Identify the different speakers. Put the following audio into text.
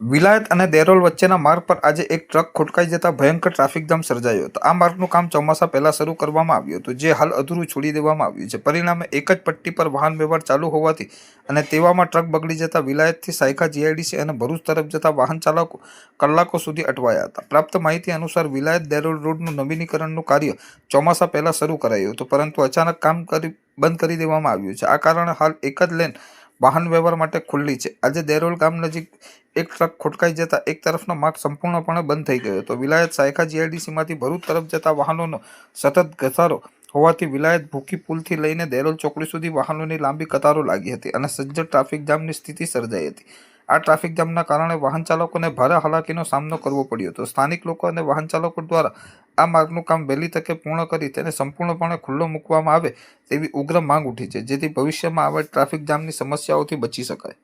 Speaker 1: વિલાયત અને દેરોલ વચ્ચેના માર્ગ પર આજે એક ટ્રક ખોટકાઈ જતા ભયંકર ટ્રાફિક જામ સર્જાયો હતો. આ માર્ગનું કામ ચોમાસા પહેલા શરૂ કરવામાં આવ્યું હતું, જે હાલ અધૂરું છોડી દેવામાં આવ્યું છે. પરિણામે એક જ પટ્ટી પર વાહન વ્યવહાર ચાલુ હોવાથી અને તેવામાં ટ્રક બગડી જતા વિલાયતથી સાયકા, જીઆઈડીસી અને ભરૂચ તરફ જતા વાહન ચાલકો કલાકો સુધી અટવાયા હતા. પ્રાપ્ત માહિતી અનુસાર વિલાયત દેરોલ રોડનું નવીનીકરણનું કાર્ય ચોમાસા પહેલા શરૂ કરાયું હતું, પરંતુ અચાનક કામ કરી બંધ કરી દેવામાં આવ્યું છે. આ કારણે હાલ એક જ લેન વાહન વ્યવહાર માટે ખુલ્લી છે. આજે દેરોલ ગામ નજીક એક ટ્રક ખોટકાઈ જતા એક તરફનો માર્ગ સંપૂર્ણપણે બંધ થઈ ગયો હતો. વિલાયત સાયખા જીઆઈડીસીમાંથી ભરૂચ તરફ જતા વાહનોનો સતત ઘસારો હોવાથી વિલાયત ભૂખી પુલથી લઈને દેરોલ ચોકડી સુધી વાહનોની લાંબી કતારો લાગી હતી અને સજ્જડ ટ્રાફિક જામની સ્થિતિ સર્જાઈ હતી. આ ટ્રાફિક જામના કારણે વાહન ચાલકોને ભારે હાલાકીનો સામનો કરવો પડ્યો હતો. સ્થાનિક લોકો અને વાહન ચાલકો દ્વારા આ માર્ગનું કામ વહેલી તકે પૂર્ણ કરી તેને સંપૂર્ણપણે ખુલ્લો મૂકવામાં આવે તેવી ઉગ્ર માંગ ઉઠી છે, જેથી ભવિષ્યમાં આવા ટ્રાફિક જામની સમસ્યાઓથી બચી શકાય.